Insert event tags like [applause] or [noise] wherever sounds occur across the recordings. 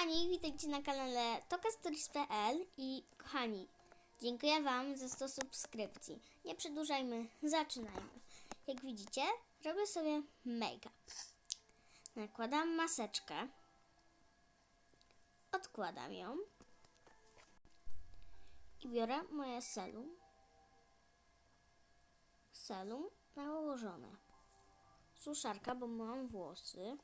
kochani, witajcie na kanale tokastories.pl i kochani, dziękuję Wam za 100 subskrypcji. Nie przedłużajmy, zaczynajmy. Jak widzicie, robię sobie make-up. Nakładam maseczkę, odkładam ją i biorę moje serum. Serum nałożone. Suszarka, bo mam włosy.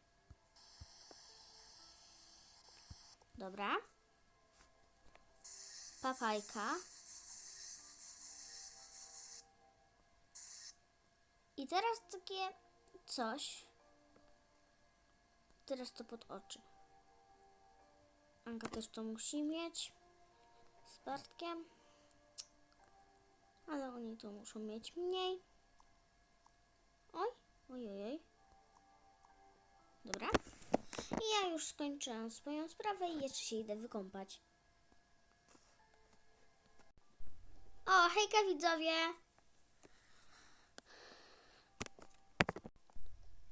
Dobra. Papajka. I teraz takie coś. Teraz to pod oczy. Anka też to musi mieć. Z Bartkiem. Ale oni to muszą mieć mniej. Oj, oj, oj, oj. Dobra. Ja już skończyłam swoją sprawę i jeszcze się idę wykąpać. O, hejka widzowie!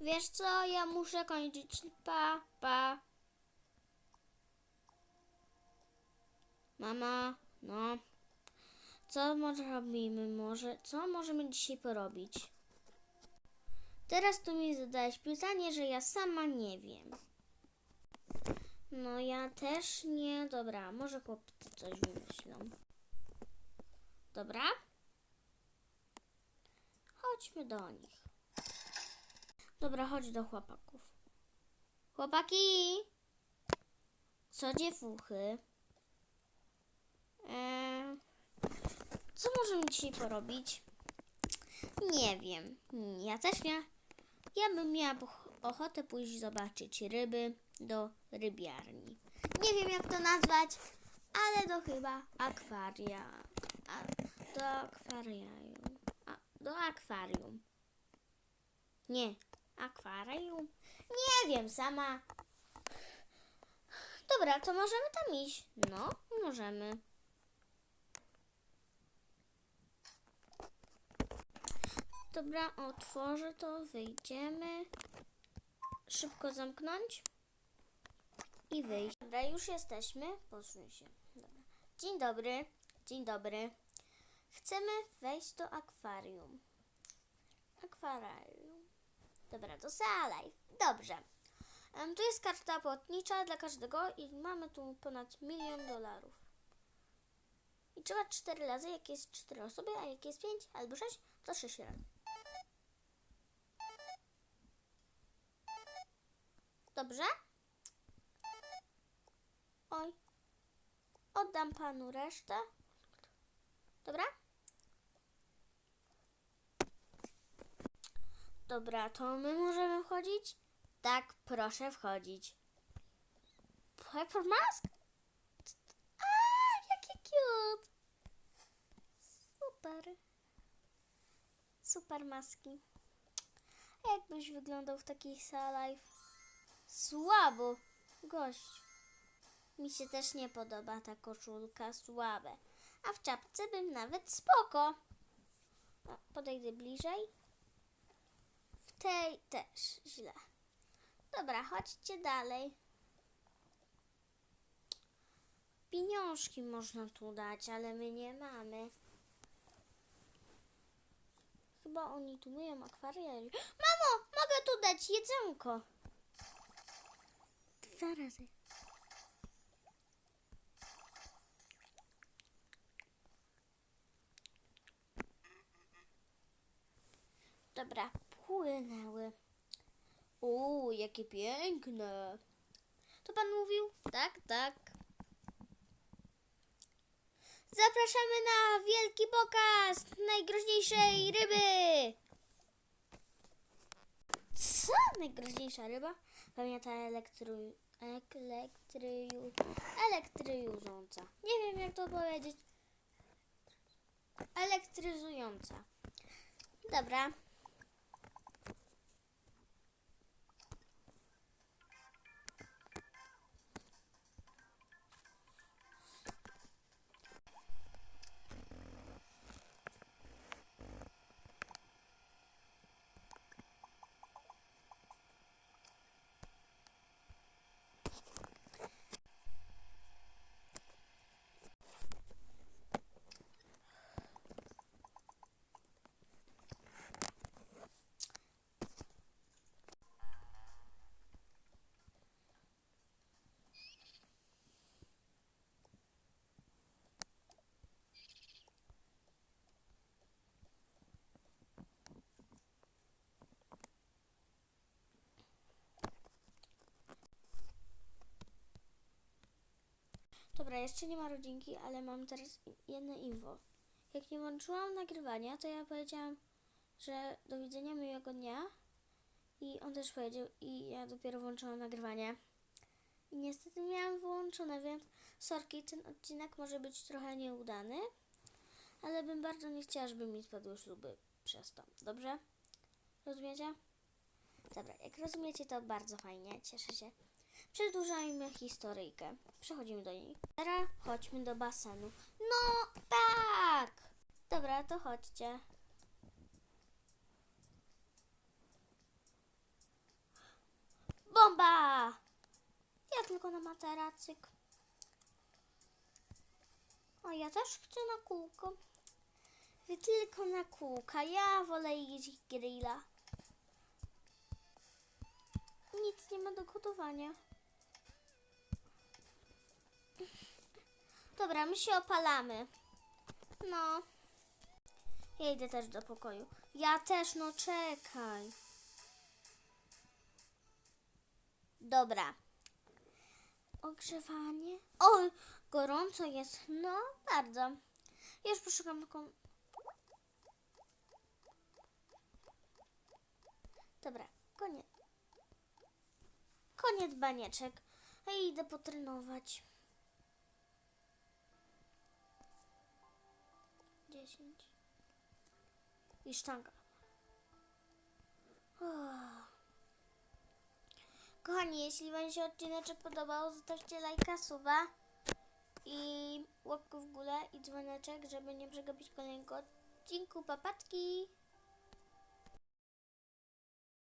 Wiesz co, ja muszę kończyć. Pa, pa. Mama, no. Co może robimy? Może, co możemy dzisiaj porobić? Teraz tu mi zadałeś pytanie, że ja sama nie wiem. No ja też nie. Dobra, może chłopcy coś wymyślą. Dobra? Chodźmy do nich. Dobra, chodź do chłopaków. Chłopaki! Co dziewuchy? Eee, co możemy dzisiaj porobić? Nie wiem. Ja też nie. Ja bym miała ochotę pójść zobaczyć ryby do rybiarni. Nie wiem jak to nazwać, ale do chyba akwaria. A, do akwarium. A, do akwarium. Nie, akwarium? Nie wiem, sama. Dobra, to możemy tam iść. No, możemy. Dobra, otworzę to, wyjdziemy. Szybko zamknąć i wyjść. Dobra, już jesteśmy. Posuń się. Dobra. Dzień dobry. Dzień dobry. Chcemy wejść do akwarium. Akwarium. Dobra, to salaj. Dobrze. Em, tu jest karta płatnicza dla każdego i mamy tu ponad milion dolarów. I trzeba cztery razy, jak jest cztery osoby, a jak jest pięć albo sześć, to sześć razy. Dobrze? Oj. Oddam panu resztę. Dobra? Dobra, to my możemy wchodzić? Tak, proszę wchodzić. Pepper Mask? A, jakie cute! Super. Super maski. A jakbyś wyglądał w takich Life? Słabo, gość. Mi się też nie podoba ta koszulka, słabe. A w czapce bym nawet spoko. Podejdę bliżej. W tej też źle. Dobra, chodźcie dalej. Pieniążki można tu dać, ale my nie mamy. Chyba oni tu myją akwarium. [gasps] Mamo, mogę tu dać jedzonko. Zaraz. Dobra, płynęły. Uuu, jakie piękne. To pan mówił? Tak, tak. Zapraszamy na wielki pokaz najgroźniejszej ryby. Co? Najgroźniejsza ryba? Pamięta elektru... elektryju... elektryzująca. Nie wiem jak to powiedzieć. Elektryzująca. Dobra. Dobra, jeszcze nie ma rodzinki, ale mam teraz jedno info. Jak nie włączyłam nagrywania, to ja powiedziałam, że do widzenia miłego dnia. I on też powiedział, i ja dopiero włączyłam nagrywanie. I niestety miałam wyłączone, więc sorki, ten odcinek może być trochę nieudany, ale bym bardzo nie chciała, żeby mi spadły śluby przez to. Dobrze? Rozumiecie? Dobra, jak rozumiecie, to bardzo fajnie, cieszę się. Przedłużajmy historyjkę. Przechodzimy do niej. Teraz chodźmy do basenu. No tak! Dobra, to chodźcie. Bomba! Ja tylko na materacyk. A ja też chcę na kółko. Wy tylko na kółka. Ja wolę jeździć grilla. Nic nie ma do gotowania. Dobra, my się opalamy. No. Ja idę też do pokoju. Ja też, no czekaj. Dobra. Ogrzewanie. Oj, gorąco jest. No, bardzo. Już poszukam taką... Dobra, koniec. Koniec banieczek. A idę potrenować. 10. I sztanga. Kochani, jeśli Wam się odcineczek podobał, zostawcie lajka, suba i łapkę w górę i dzwoneczek, żeby nie przegapić kolejnego odcinku. Papatki!